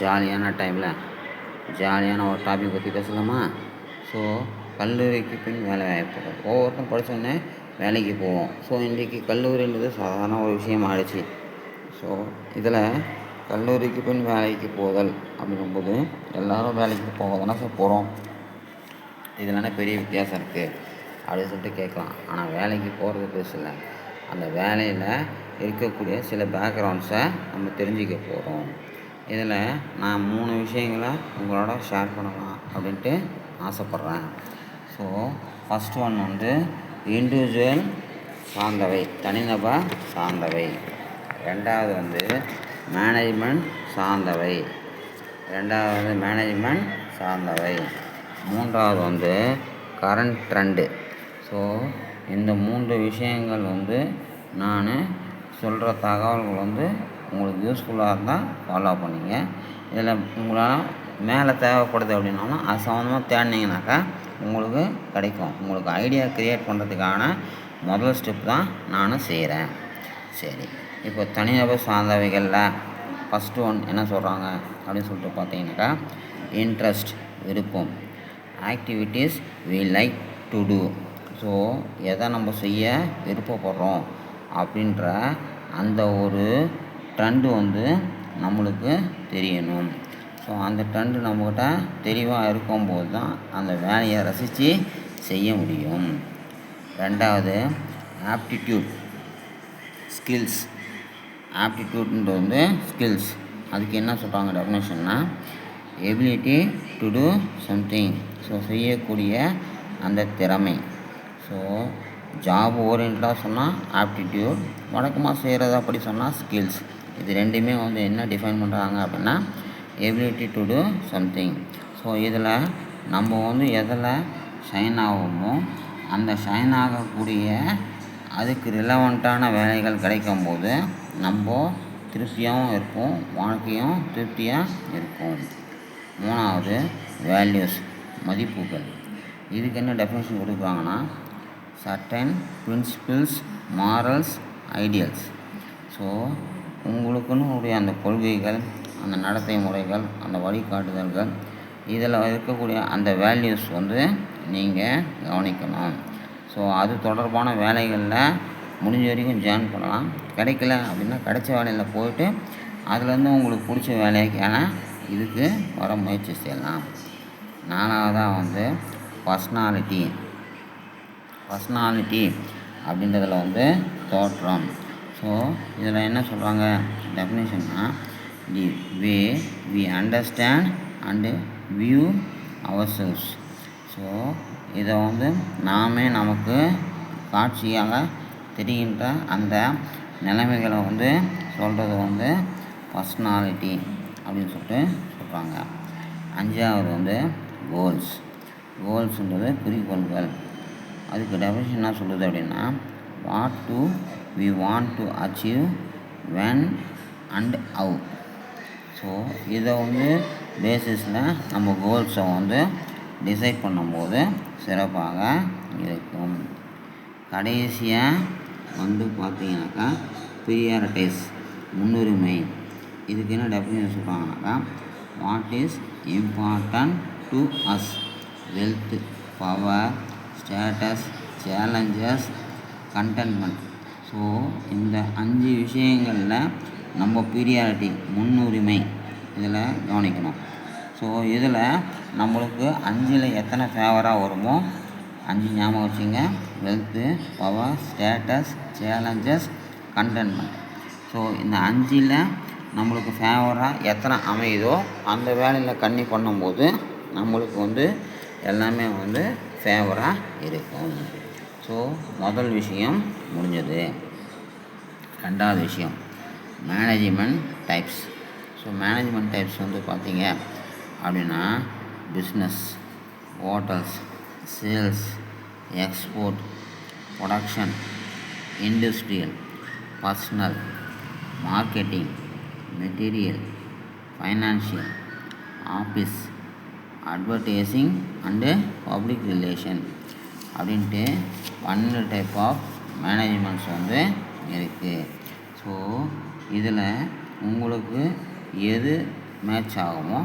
ஜாலியான டைமில் ஜாலியான ஒரு டாபிக் பற்றி பேசலாமா? ஸோ கல்லூரிக்கு பின் வேலை வாய்ப்பு. ஒவ்வொருத்தரும் படித்தோடனே வேலைக்கு போவோம். ஸோ இன்றைக்கி கல்லூரின்றது சாதாரண ஒரு விஷயம் ஆயிடுச்சு. ஸோ இதில் கல்லூரிக்கு பின் வேலைக்கு போதல் அப்படிங்கும்போது எல்லோரும் வேலைக்கு போக தானே சார் போகிறோம் இதனால பெரிய வித்தியாசம் இருக்குது அப்படின்னு சொல்லிட்டு கேட்கலாம். ஆனால் வேலைக்கு போகிறது பெருசு இல்லை. அந்த வேலையில் இருக்கக்கூடிய சில பேக்ரவுண்ட்ஸை நம்ம தெரிஞ்சுக்க போகிறோம் இதில் நான் மூணு விஷயங்களை உங்களோட ஷேர் பண்ணலாம் அப்படின்ட்டு ஆசைப்பட்றேன். ஸோ ஃபஸ்ட் ஒன் வந்து இண்டிவிஜுவல் சார்ந்தவை தனிநபர் சார்ந்தவை. ரெண்டாவது வந்து மேனேஜ்மெண்ட் சார்ந்தவை. ரெண்டாவது வந்து மேனேஜ்மெண்ட் சார்ந்தவை. மூன்றாவது வந்து கரண்ட் ட்ரெண்டு ஸோ இந்த மூன்று விஷயங்கள் வந்து நான் சொல்கிற தகவல்கள் வந்து உங்களுக்கு யூஸ்ஃபுல்லாக இருந்தால் ஃபாலோ பண்ணிங்க. இதில் உங்களால் மேலே தேவைப்படுது அப்படின்னாலும் அது சம்மந்தமாக தேடினீங்கனாக்கா உங்களுக்கு கிடைக்கும். உங்களுக்கு ஐடியா க்ரியேட் பண்ணுறதுக்கான முதல் ஸ்டெப் தான் நானும் செய்கிறேன் சரி இப்போ தனிநபர் சார்ந்தவைகளில் ஃபஸ்ட்டு ஒன் என்ன சொல்கிறாங்க அப்படின்னு சொல்லிட்டு பார்த்தீங்கன்னாக்கா இன்ட்ரெஸ்ட் விருப்பம். Activities we like to do so எதை நம்ம செய்ய விருப்பப்படுறோம் அப்படின்ற அந்த ஒரு ட்ரெண்டு வந்து நம்மளுக்கு தெரியணும். ஸோ அந்த ட்ரெண்டு நம்மக்கிட்ட தெளிவாக இருக்கும்போது தான் அந்த வேலையை ரசித்து செய்ய முடியும். ரெண்டாவது ஆப்டிடியூட் ஸ்கில்ஸ் ஆப்டிடியூட்ன்றது வந்து ஸ்கில்ஸ் அதுக்கு என்ன சொல்கிறாங்க டெஃபினேஷன்னா ability to do something so செய்யக்கூடிய அந்த திறமை. ஸோ ஜாப் ஓரியன்டாக சொன்னால் ஆப்டிடியூட் வழக்கமாக செய்கிறது அப்படி சொன்னால் ஸ்கில்ஸ் இது ரெண்டுமே வந்து என்ன டிஃபைன் பண்ணுறாங்க அப்படின்னா ability to do something so இதில் நம்ம வந்து எதில் ஷைன் ஆகுமோ அந்த ஷைன் ஆகக்கூடிய அதுக்கு ரிலவெண்ட்டான வேலைகள் கிடைக்கும்போது நம்ம திருப்தியாகவும் இருப்போம் வாழ்க்கையும் திருப்தியாக இருக்கும். மூணாவது வேல்யூஸ் மதிப்புகள். இதுக்கு என்ன டெஃபினேஷன் கொடுக்குறாங்கன்னா certain principles morals ideals so உங்களுக்குன்னுடைய அந்த கொள்கைகள் அந்த நடத்தை முறைகள் அந்த வழிகாட்டுதல்கள் இதில் இருக்கக்கூடிய அந்த வேல்யூஸ் வந்து நீங்கள் கவனிக்கணும். ஸோ அது தொடர்பான வேலைகளில் முடிஞ்ச வரைக்கும் ஜாயின் பண்ணலாம். கிடைக்கல அப்படின்னா கிடைச்ச வேலையில் போயிட்டு அதுலேருந்து உங்களுக்கு பிடிச்ச வேலைக்கான இதுக்கு வர முயற்சி செய்யலாம். நாலாவதாக வந்து பர்ஸ்னாலிட்டி பர்ஸ்னாலிட்டி அப்படின்றதில் வந்து தோற்றம். ஸோ இதில் என்ன சொல்கிறாங்க டெஃபினேஷன்னா the way we understand and view our selves so இதை வந்து நாமே நமக்கு காட்சியாக தெரிகின்ற அந்த நிலைமைகளை வந்து சொல்கிறது வந்து பர்ஸ்னாலிட்டி அப்படின்னு சொல்லிட்டு சொல்கிறாங்க அஞ்சாவது வந்து கோல்ஸ் கோல்ஸுன்றது குறிக்கோள்கள். அதுக்கு டெஃபினேஷன் என்ன சொல்லுது அப்படின்னா what do we want to achieve when and how so இதை வந்து பேசிஸில் நம்ம கோல்ஸை வந்து டிசைட் பண்ணும்போது சிறப்பாக இருக்கும். கடைசியாக வந்து பார்த்தீங்கன்னாக்கா ப்ரியாரிட்டிஸ் முன்னுரிமை. இதுக்கு என்ன definition சொல்கிறாங்கனாக்கா what is important to us wealth power status challenges contentment so இந்த அஞ்சு விஷயங்களில் நம்ம பீரியாரிட்டி முன்னுரிமை இதில் கவனிக்கணும். ஸோ இதில் நம்மளுக்கு அஞ்சில் எத்தனை ஃபேவராக வருமோ அஞ்சு ஞாபகம் வச்சுங்க. Wealth power status challenges contentment so இந்த அஞ்சில் நம்மளுக்கு ஃபேவராக எத்தனை அமையுதோ அந்த வேலையில் கண்ணி பண்ணும்போது நம்மளுக்கு வந்து எல்லாமே வந்து ஃபேவராக இருக்கும். ஸோ முதல் விஷயம் முடிஞ்சது. ரெண்டாவது விஷயம் management types so management types வந்து பார்த்தீங்க அப்படின்னா business hotels sales export production industrial personnel marketing material financial office advertising and public relation அப்படின்ட்டு பன்னெண்டு டைப் ஆஃப் மேனேஜ்மெண்ட்ஸ் வந்து இருக்குது ஸோ இதில் உங்களுக்கு எது மேட்ச் ஆகுமோ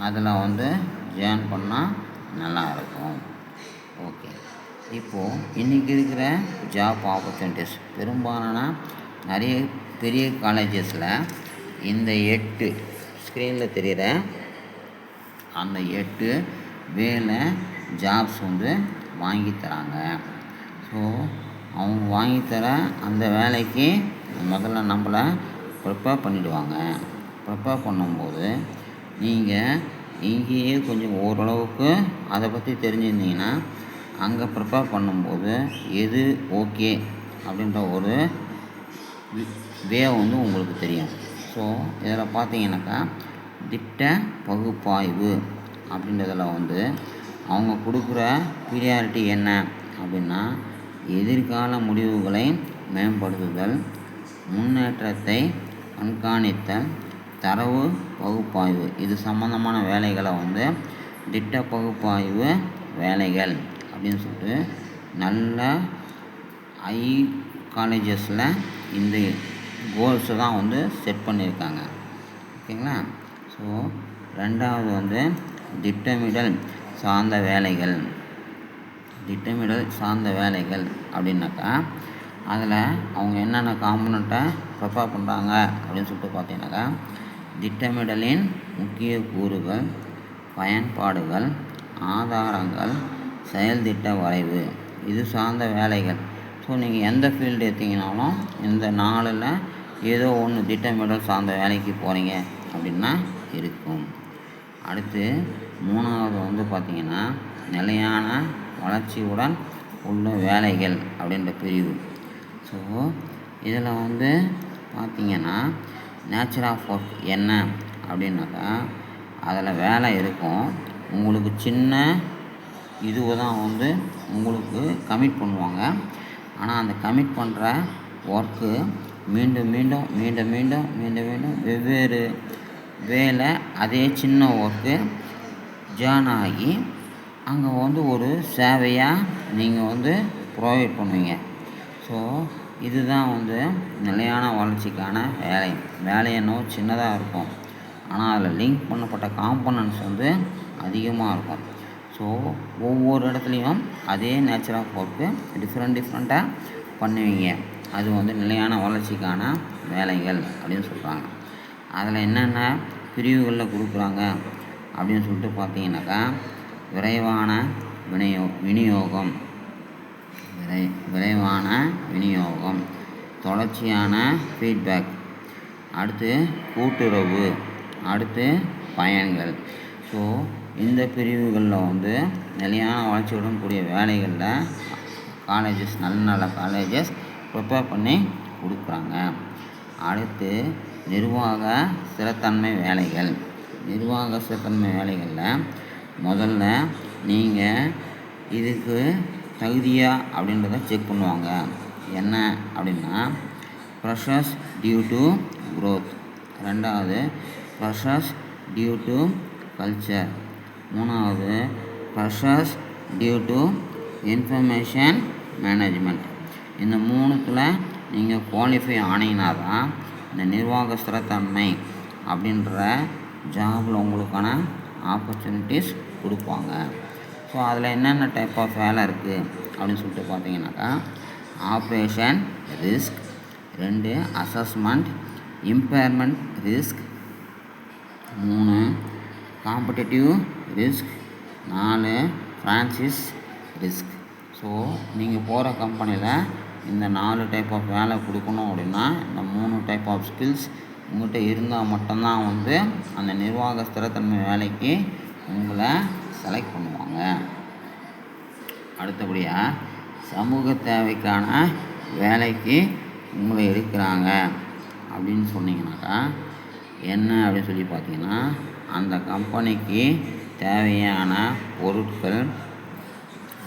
அதில் வந்து ஜாயின் பண்ணால் நல்லாயிருக்கும் ஓகே இப்போது இன்றைக்கி இருக்கிற ஜாப் ஆப்பர்ச்சுனிட்டிஸ் பெரும்பாலான நிறைய பெரிய காலேஜஸில் இந்த எட்டு ஸ்க்ரீனில் தெரிகிற அந்த எட்டு வேலை ஜாப்ஸ் வந்து வாங்கி தராங்க. ஸோ அவங்க வாங்கித்தர தர அந்த வேலைக்கு முதல்ல நம்மளை ப்ரிப்பேர் பண்ணிவிடுவாங்க ப்ரிப்பேர் பண்ணும்போது நீங்கள் இங்கேயே கொஞ்சம் ஓரளவுக்கு அதை பற்றி தெரிஞ்சிருந்தீங்கன்னா அங்கே ப்ரிப்பேர் பண்ணும்போது எது ஓகே அப்படின்ற ஒரு வே வந்து உங்களுக்கு தெரியும். ஸோ இதில் பார்த்தீங்கன்னாக்கா திட்ட பகுப்பாய்வு அப்படின்றதில் வந்து அவங்க கொடுக்குற ப்ரியாரிட்டி என்ன அப்படின்னா எதிர்கால முடிவுகளை மேம்படுத்துதல் முன்னேற்றத்தை கண்காணித்தல் தரவு பகுப்பாய்வு. இது சம்மந்தமான வேலைகளை வந்து திட்ட பகுப்பாய்வு வேலைகள் அப்படின்னு சொல்லிட்டு நல்ல ஐ காலேஜஸில் இந்த கோல்ஸை தான் வந்து செட் பண்ணியிருக்காங்க. ஓகேங்களா? ஸோ ரெண்டாவது வந்து திட்டமிடல் சார்ந்த வேலைகள். திட்டமிடல் சார்ந்த வேலைகள் அப்படின்னாக்கா அதில் அவங்க என்னென்ன காம்பனண்ட்டை ப்ரிப்பேர் பண்ணுறாங்க அப்படின்னு சொல்லிட்டு பார்த்தீங்கன்னாக்கா திட்டமிடலின் முக்கிய கூறுகள் பயன்பாடுகள் ஆதாரங்கள் செயல்திட்ட வரைவு இது சார்ந்த வேலைகள். ஸோ நீங்கள் எந்த ஃபீல்டு எடுத்தீங்கனாலும் இந்த நாளில் ஏதோ ஒன்று திட்டமிடல் சார்ந்த வேலைக்கு போகிறீங்க அப்படின்னா இருக்கும். அடுத்து மூணாவது வந்து பார்த்திங்கன்னா நிலையான வளர்ச்சியுடன் உள்ள வேலைகள் அப்படின்ற பிரிவு. ஸோ இதில் வந்து பார்த்திங்கன்னா நேச்சர் ஆஃப் ஒர்க் என்ன அப்படின்னாக்கா அதில் வேலை இருக்கும். உங்களுக்கு சின்ன இதுவை தான் வந்து உங்களுக்கு கமிட் பண்ணுவாங்க. ஆனால் அந்த கமிட் பண்ணுற ஒர்க்கு மீண்டும் மீண்டும் மீண்டும் மீண்டும் மீண்டும் மீண்டும் வெவ்வேறு வேலை அதே சின்ன ஒர்க்கு ஜாயின் ஆகி அங்கே வந்து ஒரு சேவையாக நீங்கள் வந்து ப்ரொவைட் பண்ணுவீங்க. ஸோ இதுதான் வந்து நிலையான வளர்ச்சிக்கான வேலை. வேலை என்னவோ சின்னதாக இருக்கும். ஆனால் அதில் லிங்க் பண்ணப்பட்ட காம்பனன்ட்ஸ் வந்து அதிகமாக இருக்கும். ஸோ ஒவ்வொரு இடத்துலையும் அதே நேச்சர் ஆஃப் ஒர்க்கு டிஃப்ரெண்ட் டிஃப்ரெண்ட்டாக பண்ணுவீங்க. அது வந்து நிலையான வளர்ச்சிக்கான வேலைகள் அப்படின்னு சொல்கிறாங்க அதில் என்னென்ன பிரிவுகளில் கொடுக்குறாங்க அப்படின்னு சொல்லிட்டு பார்த்தீங்கன்னாக்கா விரைவான விநியோ விநியோகம். விரை விரைவான விநியோகம். தொடர்ச்சியான ஃபீட்பேக் அடுத்து கூட்டுறவு. அடுத்து பயன்கள். ஸோ இந்த பிரிவுகளில் வந்து நிலையான வளர்ச்சியுடன் கூடிய வேலைகளில் காலேஜஸ் நல்ல நல்ல காலேஜஸ் ப்ரிப்பேர் பண்ணி கொடுக்குறாங்க. அடுத்து நிர்வாக ஸ்திரத்தன்மை வேலைகள். நிர்வாக ஸ்திரத்தன்மை வேலைகளில் முதல்ல நீங்கள் இதுக்கு தகுதியா அப்படின்றத செக் பண்ணுவாங்க. என்ன அப்படின்னா ப்ரெஷர்ஸ் டியூ டு க்ரோத் ரெண்டாவது ப்ரெஷர்ஸ் டியூ டு கல்ச்சர் மூணாவது pressures due to information management இந்த மூணுத்தில் நீங்கள் குவாலிஃபை ஆனீங்கன்னா தான் இந்த நிர்வாக ஸ்திரத்தன்மை அப்படின்ற ஜாபில் உங்களுக்கான ஆப்பர்ச்சுனிட்டிஸ் கொடுப்பாங்க. ஸோ அதில் என்னென்ன டைப் ஆஃப் வேலை இருக்குது அப்படின்னு சொல்லிட்டு பார்த்தீங்கன்னாக்கா ஆப்ரேஷன் ரிஸ்க் ரெண்டு அசஸ்மெண்ட் இம்பேர்மெண்ட் ரிஸ்க் மூணு காம்படிட்டிவ் ரிஸ்க் நாலு ஃப்ரான்சிஸ் ரிஸ்க் ஸோ நீங்கள் போகிற கம்பெனியில் இந்த நாலு டைப் ஆஃப் வேலை கொடுக்கணும் அப்படின்னா இந்த மூணு டைப் ஆஃப் ஸ்கில்ஸ் உங்கள்கிட்ட இருந்தால் மட்டும்தான் வந்து அந்த நிர்வாக ஸ்திரத்தன்மை வேலைக்கு உங்களை செலக்ட் பண்ணுவாங்க. அடுத்தபடியாக சமூக தேவைக்கான வேலைக்கு உங்களை எடுக்கிறாங்க அப்படின்னு சொன்னீங்கன்னாக்கா என்ன அப்படின்னு சொல்லி பார்த்தீங்கன்னா அந்த கம்பெனிக்கு தேவையான பொருட்கள்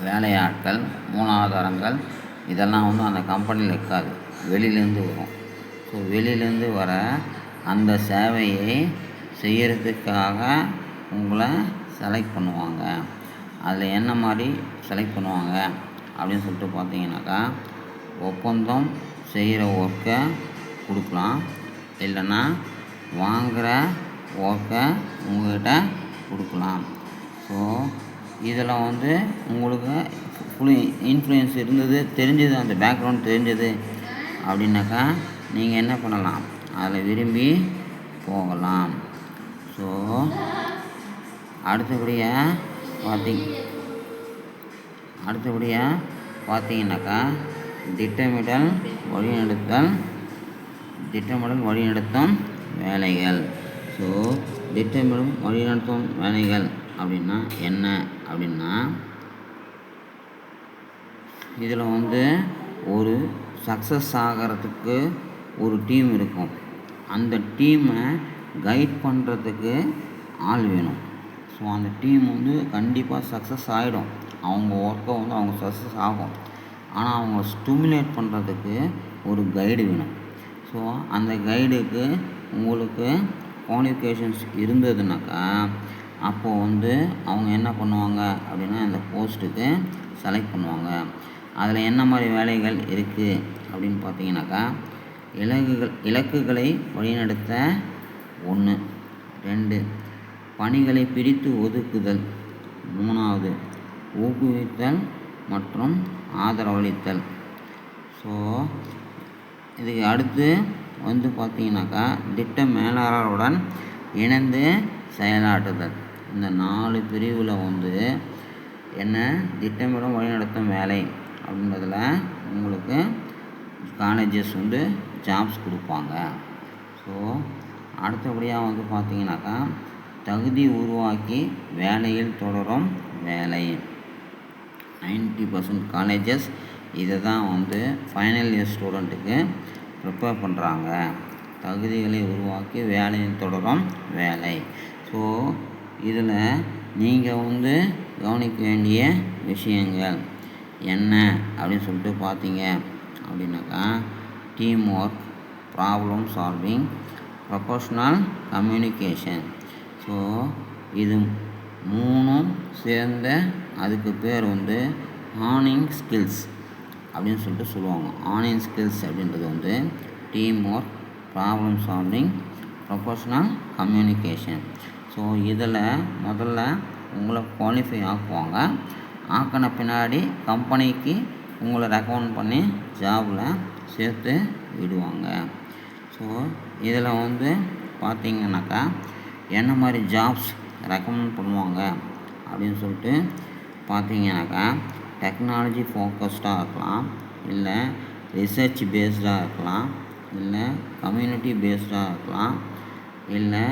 வேலையாட்கள் மூலாதாரங்கள் இதெல்லாம் வந்து அந்த கம்பெனியில் இருக்காது. வெளியிலேருந்து வரும். ஸோ வெளியிலேருந்து வர அந்த சேவையை செய்கிறதுக்காக உங்களை செலக்ட் பண்ணுவாங்க. அதில் என்ன மாதிரி செலக்ட் பண்ணுவாங்க அப்படின்னு சொல்லிட்டு பார்த்தீங்கன்னாக்கா ஒப்பந்தம் செய்கிற ஒர்க்கை கொடுக்கலாம். இல்லைன்னா வாங்குகிற ஒர்க்கை உங்கள்கிட்ட கொடுக்கலாம். ஸோ இதில் வந்து உங்களுக்கு ஃபுல் இன்ஃப்ளூயன்ஸ் இருந்தது தெரிஞ்சது அந்த பேக்ரவுண்ட் தெரிஞ்சது அப்படின்னாக்கா நீங்கள் என்ன பண்ணலாம்? அதில் விரும்பி போகலாம். ஸோ அடுத்தபடியாக பார்த்திங் அடுத்தபடியாக பார்த்தீங்கன்னாக்கா திட்டமிடல் வழிநடத்தல் திட்டமிடல் வழிநடத்தும் வேலைகள். ஸோ திட்டமிடும் வழிநடத்தும் வேலைகள் அப்படின்னா என்ன? அப்படின்னா இதில் வந்து ஒரு சக்ஸஸ் ஆகிறதுக்கு ஒரு டீம் இருக்கும். அந்த டீமை கைட் பண்ணுறதுக்கு ஆள் வேணும். ஸோ அந்த டீம் வந்து கண்டிப்பாக சக்ஸஸ் ஆகிடும் அவங்க ஒர்க்கை வந்து அவங்க சக்ஸஸ் ஆகும். ஆனால் அவங்க ஸ்டிமுலேட் பண்ணுறதுக்கு ஒரு கைடு வேணும். ஸோ அந்த கைடுக்கு உங்களுக்கு குவாலிஃபிகேஷன்ஸ் இருந்ததுனாக்கா அப்போது வந்து அவங்க என்ன பண்ணுவாங்க அப்படின்னா அந்த போஸ்ட்டுக்கு செலக்ட் பண்ணுவாங்க. அதில் என்ன மாதிரி வேலைகள் இருக்குது அப்படின்னு பார்த்தீங்கன்னாக்கா இலக்குகள் இலக்குகளை வழிநடத்த ஒன்று ரெண்டு பணிகளை பிரித்து ஒதுக்குதல். மூணாவது ஊக்குவித்தல் மற்றும் ஆதரவளித்தல். ஸோ இதுக்கு அடுத்து வந்து பார்த்தீங்கன்னாக்கா திட்ட மேலாளருடன் இணைந்து செயலாற்றுதல். இந்த நாலு பிரிவில் வந்து என்ன? திட்டமிடும் வழிநடத்தும் வேலை அப்படின்றதில் உங்களுக்கு காலேஜஸ் வந்து ஜாப்ஸ் கொடுப்பாங்க. ஸோ அடுத்தபடியாக வந்து பார்த்தீங்கன்னாக்கா தகுதி உருவாக்கி வேலையில் தொடரும் வேலை. நைன்ட்டி பர்சன்ட் காலேஜஸ் இதை தான் வந்து ஃபைனல் இயர் ஸ்டூடெண்ட்டுக்கு ப்ரிப்பேர் பண்ணுறாங்க தகுதிகளை உருவாக்கி வேலையில் தொடரும் வேலை. ஸோ இதில் நீங்கள் வந்து கவனிக்க வேண்டிய விஷயங்கள் என்ன அப்படின்னு சொல்லிட்டு பார்த்தீங்க அப்படின்னாக்கா team work problem solving professional communication so இது மூணும் சேர்ந்த அதுக்கு பேர் வந்து ஆர்னிங் ஸ்கில்ஸ் அப்படின்னு சொல்லிட்டு சொல்லுவாங்க. ஆர்னிங் ஸ்கில்ஸ் அப்படின்றது வந்து team work problem solving professional communication. So இதில் முதல்ல உங்களை குவாலிஃபை ஆக்குவாங்க. ஆக்கின பின்னாடி கம்பெனிக்கு உங்களை ரெக்கமெண்ட் பண்ணி ஜாபில் சேர்த்து விடுவாங்க. ஸோ இதில் வந்து பார்த்தீங்கன்னாக்கா என்ன மாதிரி ஜாப்ஸ் ரெக்கமெண்ட் பண்ணுவாங்க அப்படின்னு சொல்லிட்டு பார்த்தீங்கன்னாக்கா டெக்னாலஜி ஃபோக்கஸ்டாக இருக்கலாம் இல்லை ரிசர்ச் பேஸ்டாக இருக்கலாம் இல்லை கம்யூனிட்டி பேஸ்டாக இருக்கலாம் இல்லை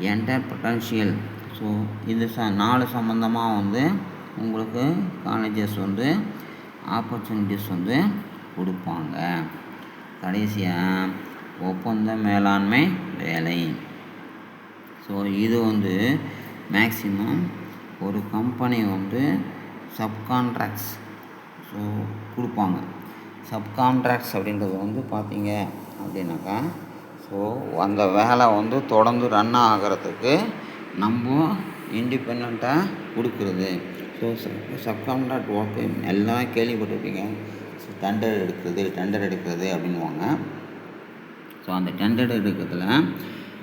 என்டர் ஸோ இது ச நாலு சம்மந்தமாக வந்து உங்களுக்கு காலேஜஸ் வந்து ஆப்பர்ச்சுனிட்டிஸ் வந்து கொடுப்பாங்க. கடைசியாக ஒப்பந்த மேலாண்மை வேலை. ஸோ இது வந்து மேக்சிமம் ஒரு கம்பெனி வந்து சப்கான்ட்ராக்ட்ஸ் ஸோ கொடுப்பாங்க. சப்கான்ட்ராக்ட்ஸ் அப்படின்றது வந்து பார்த்தீங்க அப்படின்னாக்கா ஸோ அந்த வேலை வந்து தொடர்ந்து ரன் ஆகிறதுக்கு நம்ம இண்டிபெண்ட்டாக கொடுக்குறது. ஸோ சப்கான்ட்ராக்ட் ஒர்க்கு எல்லாம் கேள்விப்பட்டிருப்பீங்க. ஸோ டெண்டர் எடுக்கிறது டெண்டர் எடுக்கிறது அப்படின்வாங்க ஸோ அந்த டெண்டர் எடுக்கிறதுல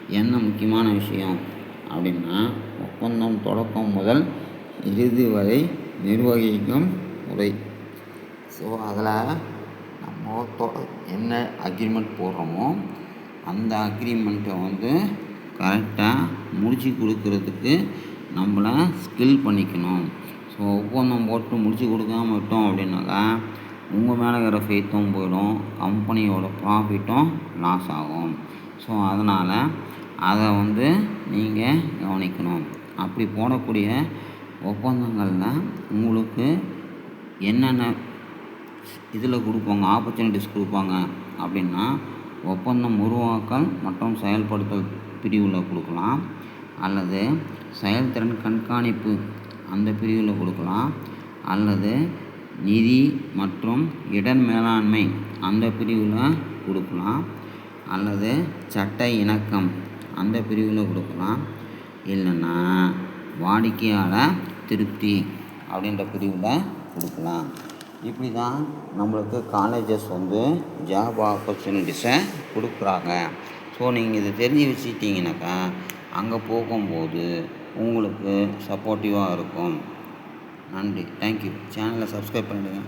என்ன முக்கியமான விஷயம் அப்படின்னா ஒப்பந்தம் தொடக்கம் முதல் இறுதி வரை நிர்வகிக்கும் முறை. ஸோ அதில் நம்ம தொ என்ன அக்ரிமெண்ட் போடுறோமோ அந்த அக்ரிமெண்ட்டை வந்து கரெக்டாக முடித்து கொடுக்கறதுக்கு நம்மளை ஸ்கில் பண்ணிக்கணும். ஸோ ஒப்பந்தம் போட்டு முடித்து கொடுக்காம விட்டோம் அப்படின்னாக்கா உங்கள் மேலே இருக்கிற ஃபெய்த்தும் போயிடும் கம்பெனியோட ப்ராஃபிட்டும் லாஸ் ஆகும். ஸோ அதனால் அதை வந்து நீங்கள் கவனிக்கணும். அப்படி போடக்கூடிய ஒப்பந்தங்களில் உங்களுக்கு என்னென்ன இதில் கொடுப்பாங்க ஆப்பர்ச்சுனிட்டிஸ் கொடுப்பாங்க அப்படின்னா ஒப்பந்தம் உருவாக்கல் மற்றும் செயல்படுத்தல் பிரிவில் கொடுக்கலாம். அல்லது செயல்திறன் கண்காணிப்பு அந்த பிரிவில் கொடுக்கலாம். அல்லது நிதி மற்றும் இடர் மேலாண்மை அந்த பிரிவில் கொடுக்கலாம். அல்லது சட்ட இணக்கம் அந்த பிரிவில் கொடுக்கலாம். இல்லைன்னா வாடிக்கையாளர் திருப்தி அப்படின்ற பிரிவில் கொடுக்கலாம். இப்படி தான் நம்மளுக்கு காலேஜஸ் வந்து ஜாப் ஆப்பர்ச்சுனிட்டிஸை கொடுக்குறாங்க. ஸோ நீங்கள் இதை தெரிஞ்சு வச்சுக்கிட்டிங்கனாக்கா அங்கே போகும்போது உங்களுக்கு சப்போர்ட்டிவாக இருக்கும். நன்றி. தேங்க்யூ சேனலை சப்ஸ்கிரைப் பண்ணிடுங்க.